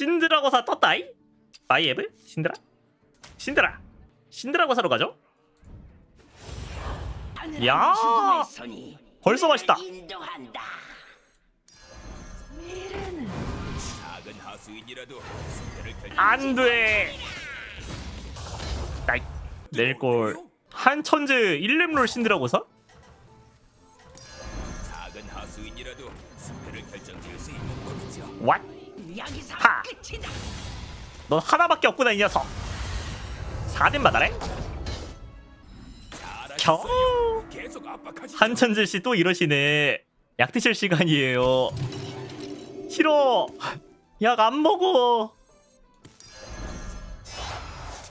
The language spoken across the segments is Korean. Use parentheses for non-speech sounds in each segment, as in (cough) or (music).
신드라고사 떴다이? 바이에브? 신드라? 신드라 신드라고 사러 가죠? 야! 벌써 맛있다. 결정. 안돼 나이 낼걸 한천재 1렘롤 신드라고사? 왓? 여기서 하! 끝이다. 넌 하나밖에 없구나 이 녀석 4대 받아래? 잘하셨어요. 계속 압박하시죠. 한천재 씨또 이러시네 약 드실 시간이에요 싫어 약 안 먹어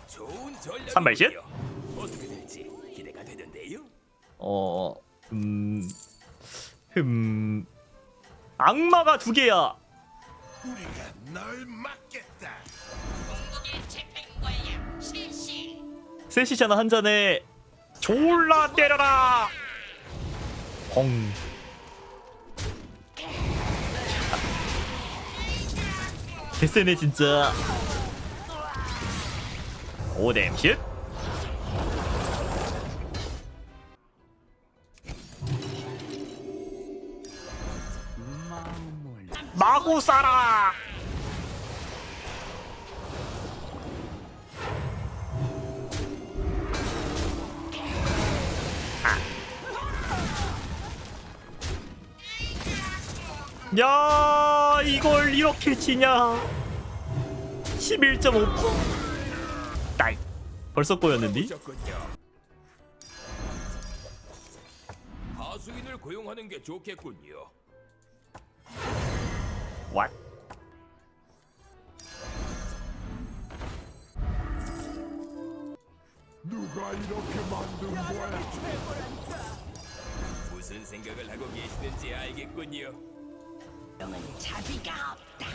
좋은 전략. 산발신? 어떻게 될지 기대가 되는데요. 어... 음... 흠... 악마가 두 개야 우리가 널 막겠다. 셋이잖아 한 잔에. 졸라 때려라! 엉 개쎄네 진짜. 오뎀 슛 마구 쏴라 야 이걸 이렇게 지냐 11.5%딸 벌써 꼬였는디? 하수인을 고용하는 게 좋겠군요. 왓? 누가 이렇게 만든 거야? 무슨 생각을 하고 계시는지 알겠군요. 영은 자비가 없다.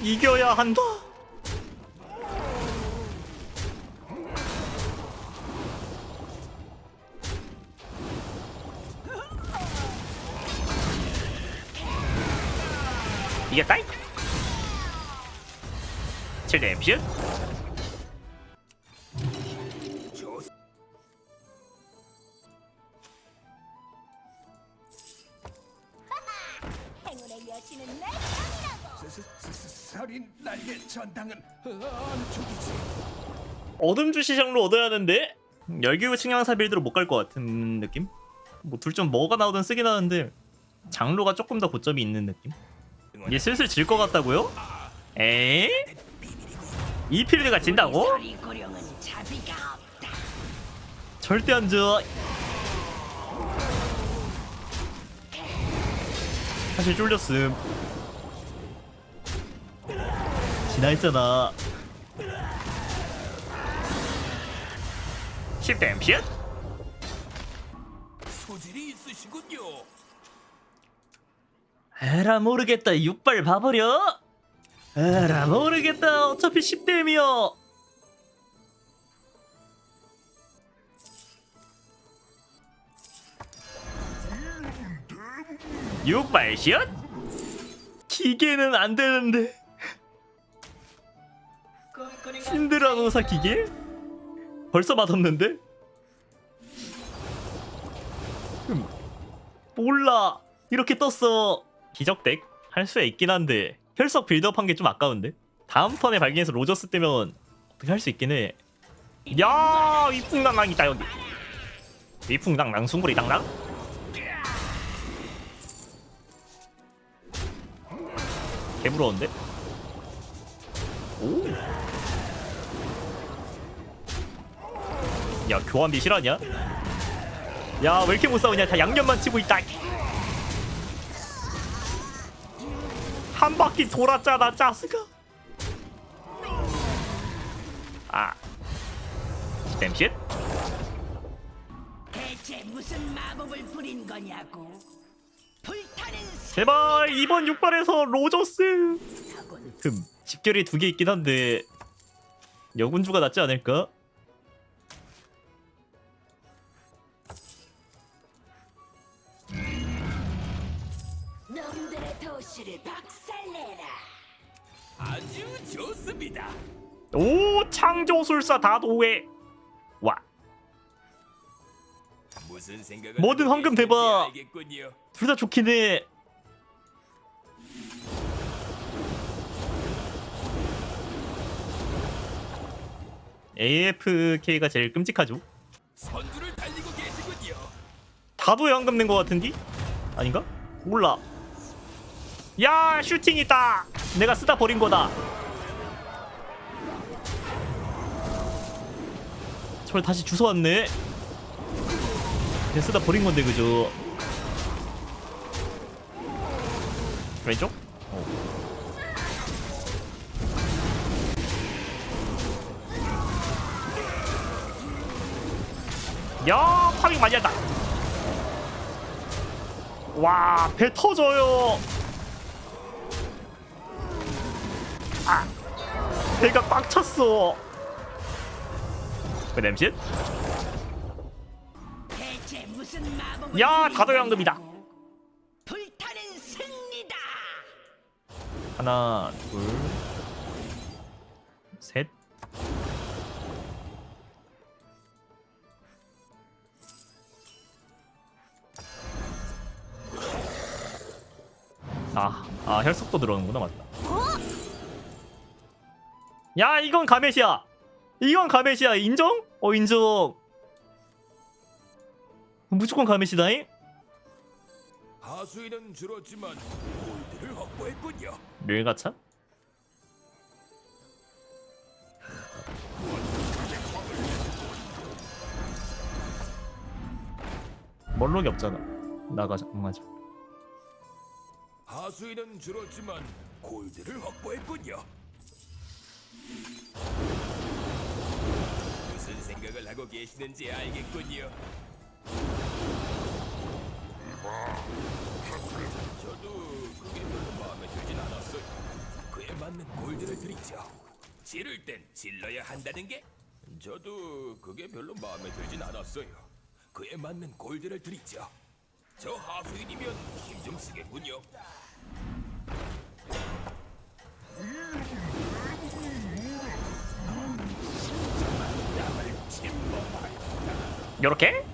이겨야 한다 7렘슛 좋. 행운의 여신은 날 살인 날개 전당은 안쪽이지. 어둠 주시장로 얻어야 하는데 열기구 칭양사 빌드로 못 갈 것 같은 느낌? 뭐둘중 뭐가 나오든 쓰긴 하는데 장로가 조금 더 고점이 있는 느낌? 이제 슬슬 질 것 같다고요? 에이? 이 필드가 진다고? 절대 안 져. 사실 쫄렸음. 지나했잖아. 10댐 핏? 소질이 있으시군요. 에라 모르겠다 육발 봐버려 에라 모르겠다 어차피 10댐이여 육발 슛? 기계는 안 되는데 신드라 노사 기계? 벌써? 흠, 몰라 이렇게 떴어 기적덱 할 수 있긴 한데 혈석 빌드업 한 게 좀 아까운데 다음 턴에 발견해서 로저스 뜨면 어떻게 할 수 있긴 해. 야 위풍당당 있다 여기. 위풍당당 숭구리 당당. 개부러운데? 오. 야 교환비 실화냐? 야왜 이렇게 못 싸우냐? 다 양념만 치고 있다. 한 바퀴 돌았잖아 짜스가 아. 댐쉿 대체 무슨 마법을 부린 거냐고. 불타는 제발 이번 육발에서 로저스. 사군. 금 집결이 두 개 있긴 한데 여군주가 낫지 않을까? 좋습니다. 오 창조술사 다도회 와 무슨 생각을 하고 황금 대박. 알겠군요. 둘 다 좋긴 해 AFK가 제일 끔찍하죠 선두를 달리고 계시군요. 다도회 황금 낸 거 같은디? 아닌가? 몰라 야 슈팅 있다 내가 쓰다 버린 거다 저걸 다시 주워왔네 내가 쓰다 버린 건데 그죠 왼쪽? 어. 야 파밍 많이 한다 와, 배 터져요. 아, 배가 꽉 찼어. 그 마법을 야, 다도. 거냐고. 불타는 승리다. 하나, 둘, 셋. 아, 아 혈속도 들어오는구나 맞다. 야, 이건 가메시야. 이건 가메시야. 인정? 어, 인정. 무조건 가메시다잉? 하수인은 줄었지만 골드를 확보했군요. 뇌가차? 멀록이 없잖아. 나가자, 나가자. 하수인은 줄었지만 골드를 확보했군요. 생각을 하고 계시는지 알겠군요. 저도 그게 별로 마음에 들진 않았어요. 그에 맞는 골드를 드리죠. 지를 땐 질러야 한다는 게 저도 그게 별로 마음에 들진 않았어요. 그에 맞는 골드를 드리죠. 저 하수인이면 힘 좀 쓰겠군요. 요렇게?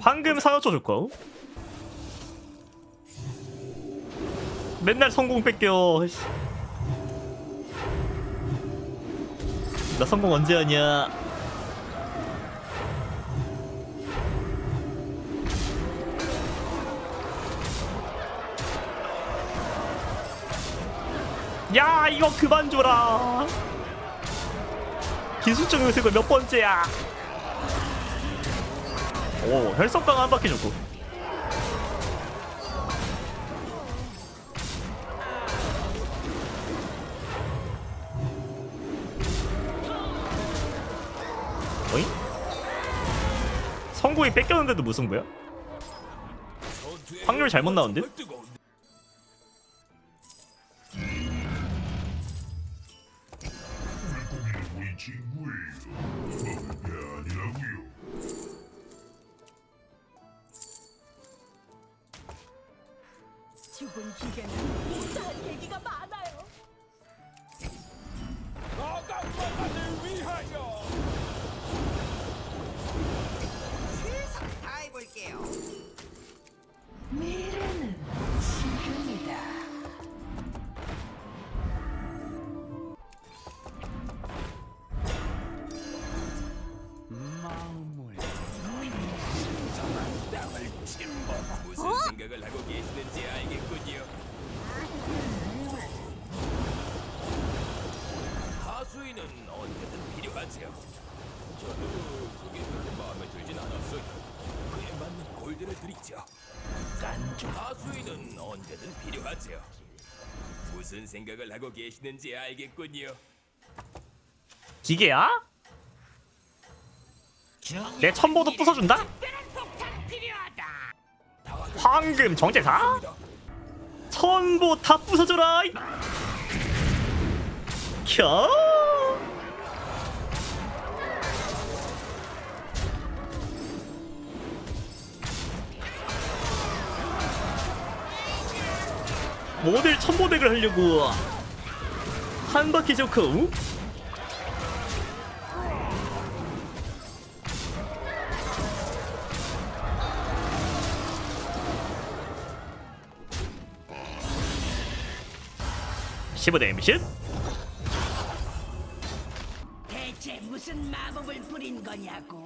황금 사여쳐 줄까? 맨날 성공 뺏겨. 씨. 나 성공 언제 하냐? 야 이거 그만 줘라. 기술적 요색을 몇 번째야? 오 혈성강 한 바퀴 줬고 어잉? 성공이 뺏겼는데도 무슨 거야? 확률 잘못 나온대? 하수인은 언제든 필요하죠. 무슨 생각을 하고 계시는지 알겠군요. 기계야? 내 첨보도 부숴준다? 황금 정제사? 천보 다 부숴줘라! 이. 켜! 모델 천보백을 하려고. 한 바퀴 좋고 (15 데미지) 대체 무슨 마법을 부린 거냐고?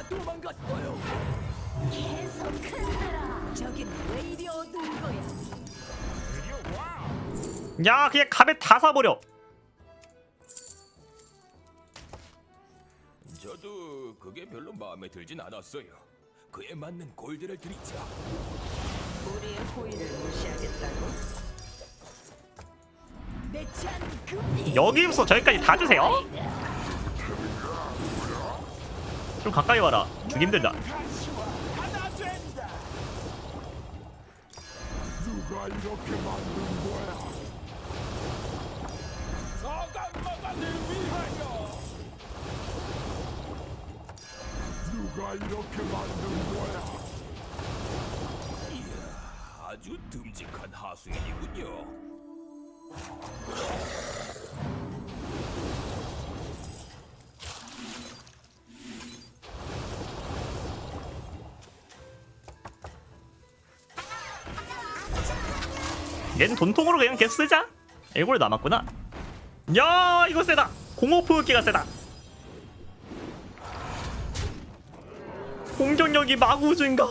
돼지가 도망갔어요. 계속 흔들어! 저긴 왜 이리 어두운 거야? 야 그냥 갑에 다 사버려 저도 그게 별로 마음에 들진 않았어요. 그에 맞는 골드를 드리죠. 우리의 호의를 무시하겠다고? 내찬 그 여기부터 저기까지 다 주세요 좀 가까이 와라 주기 힘들다 누가 이렇게 만든 거야? 이야, 아주 듬직한 하수인이군요. 얘는 돈통으로 그냥 계속 쓰자. 일골 남았구나. 야 이거 세다. 공허포격기가 세다. 공격력이 마구주인가?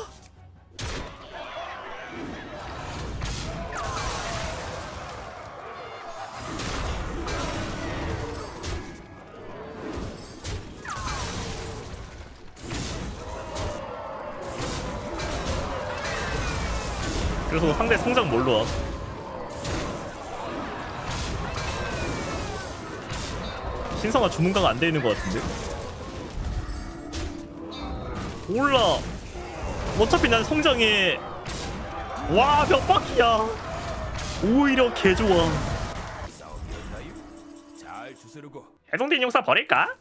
그래서 상대 성장 뭘로 신성아 주문가가 안 돼 있는 것 같은데? 몰라. 어차피 난 성장해. 와, 몇 바퀴야. 오히려 개 좋아. 해동된 용사 버릴까?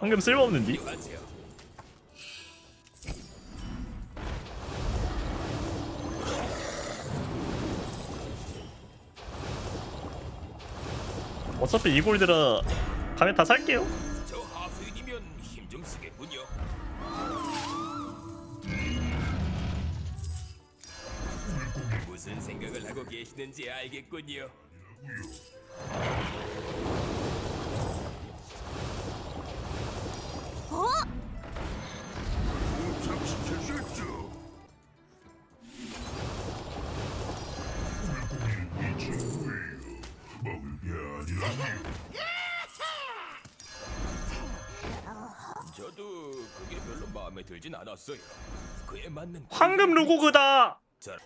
방금 쓸모없는디? 어차피 이 골드라 가면 다 살게요. 무슨 생각을 하고 계시는지 알겠군요. 저도 그게 별로 마음에 들진 않았어요. 그에 맞는 황금 루고그다. 자,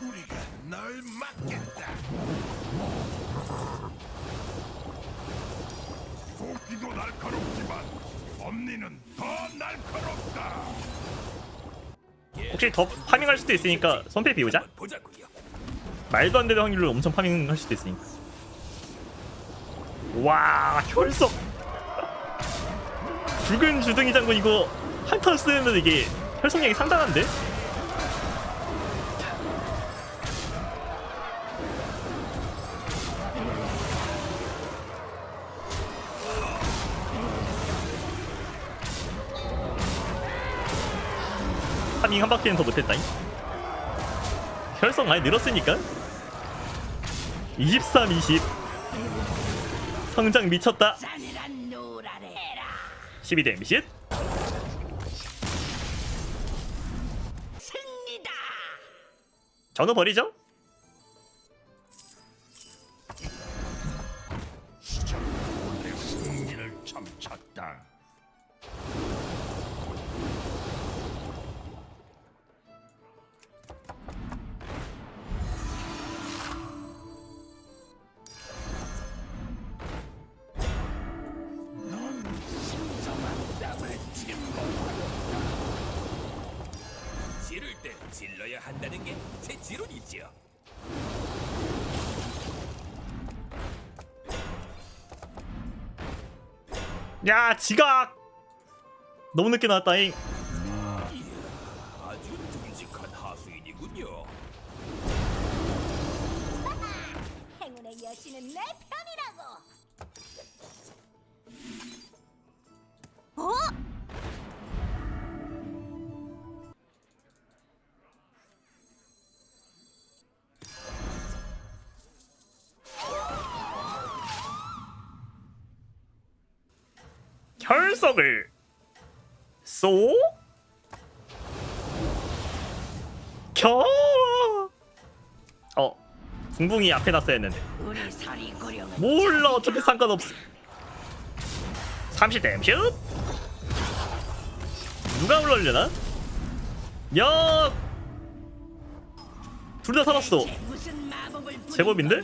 우리가 널 막겠다. 도끼도 날카롭지만 엄니는 더 날카롭다. 혹시 더 파밍할 수도 있으니까 손패 비우자. 보자고요. 말도 안 되는 확률로 엄청 파밍할 수도 있으니까. 와, 혈석. 죽은 주둥이 장군 이거 한턴 쓰는데 이게 혈성량이 상당한데? 파밍 한 바퀴는 더 못했다잉. 혈성 많이 늘었으니까 23, 20 성장 미쳤다 싸늘한 노라래라! 12 데미지 승리다! 전후 버리죠 질러야 한다는 게 제 지론이죠. 야 지각 너무 늦게 나왔다잉 혈석을 쏘 겨. 어, 붕붕이 앞에 놨어야 했는데. 우리 몰라, 어차피 상관없어. 30댐 슛. 누가 올라려나? 야, 둘 다 살았어. 제법인데?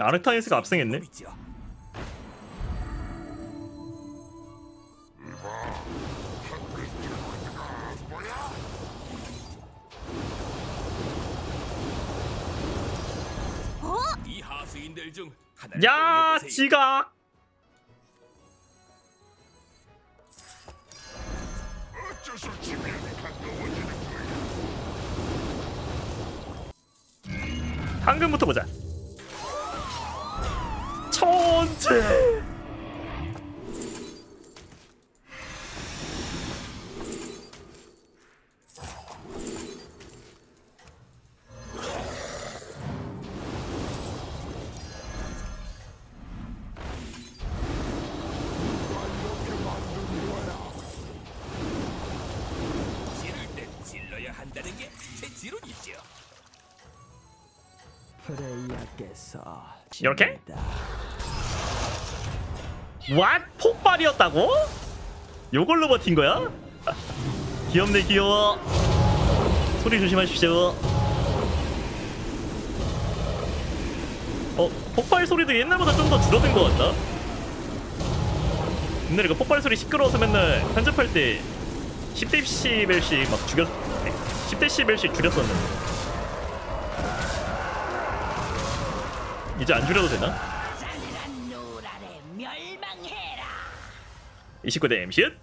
아르타니스가 압승했네. 야. 지각. 거야? 황금부터 보자. 천재. 지를 땐 질러야 한다는 게 제 지론이죠. 프레이야께서 이렇게? 왓? 폭발이었다고? 요걸로 버틴 거야? 귀엽네 귀여워 소리 조심하십시오 어? 폭발 소리도 옛날보다 좀 더 줄어든 것 같다 옛날에 그 폭발 소리 시끄러워서 맨날 편집할 때 10대 11씩 막 죽였 10대 11씩 줄였었는데 이제 안 줄여도 되나? 29대 MC읒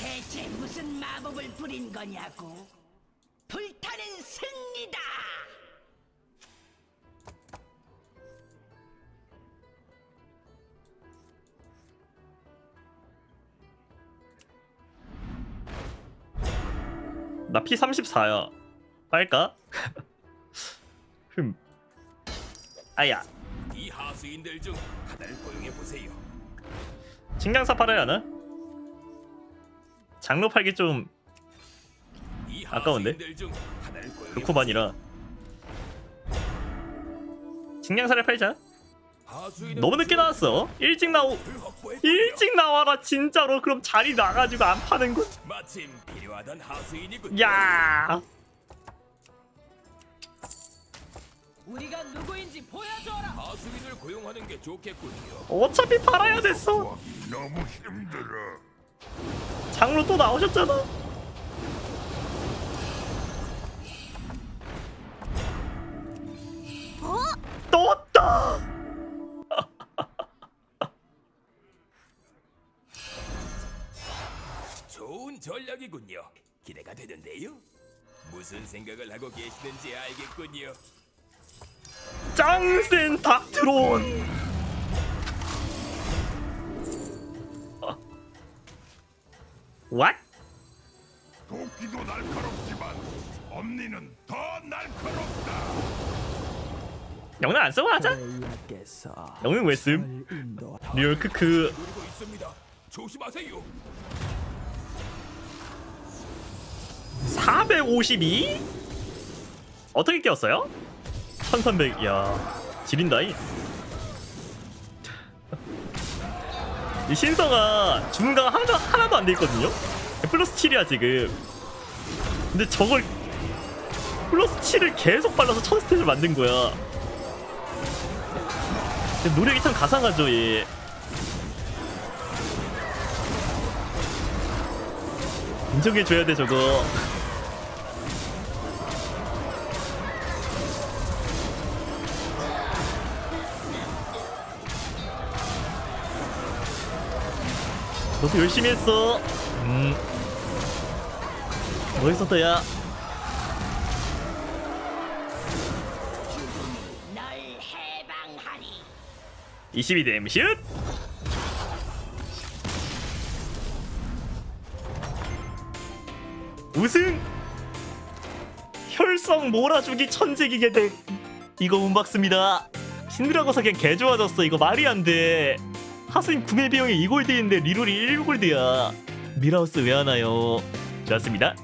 대체 무슨 마법을 부린 거냐고. 불타는 승리다. 나피 34야. 빨까? (laughs) 흠. 아야. 이 하수인들 중 하나를 고용해 보세요. 식량사 팔아야 하나? 장로 팔기 좀 이 아까운데? 하수인들 중 하나를 고용해 좋고만이라. 식량사를 팔자. 하수인은 너무 늦게 나왔어. 일찍 나오. 확보했군요. 일찍 나와라 진짜로. 그럼 자리 나가지고 안. 마침 필요하던 하수인이군. 야. 우리가 누구인지 보여줘라. 하수인을 고용하는 게 좋겠군요. 어차피 팔아야 됐어. 구하기 너무 힘들어. 장로 또 나오셨잖아. 떴다. (laughs) 좋은 전략이군요. 기대가 되는데요. 무슨 생각을 하고 계시는지 알겠군요. 짱센 닥트론. 왓? 도끼도 날카롭지만 엄니는 더 날카롭다. 영능 안 쓰고 하자 레이아께서 영능 왜 인도 리얼 크크 노리고 있습니다. 조심하세요. 452? 어떻게 깨웠어요? 1300 이야 지린다이 이 신성아 주문가가 하나, 하나도 안 돼 있거든요? 플러스 7이야 지금. 근데 저걸 플러스 7을 계속 발라서 천 스탯을 만든 거야. 노력이 참 가상하죠 얘. 인정해줘야 돼 저거 너도 열심히 했어. 음. 멋있었다, 야. 널 해방하리 22댐 슛! 우승! 혈성 몰아주기 천재기계 덱 이거 운박습니다 신드라고 사기엔 개 좋아졌어 이거 말이 안돼 하수인 구매 비용이 2골드인데 리롤이 1골드야 미라우스 왜 하나요? 좋았습니다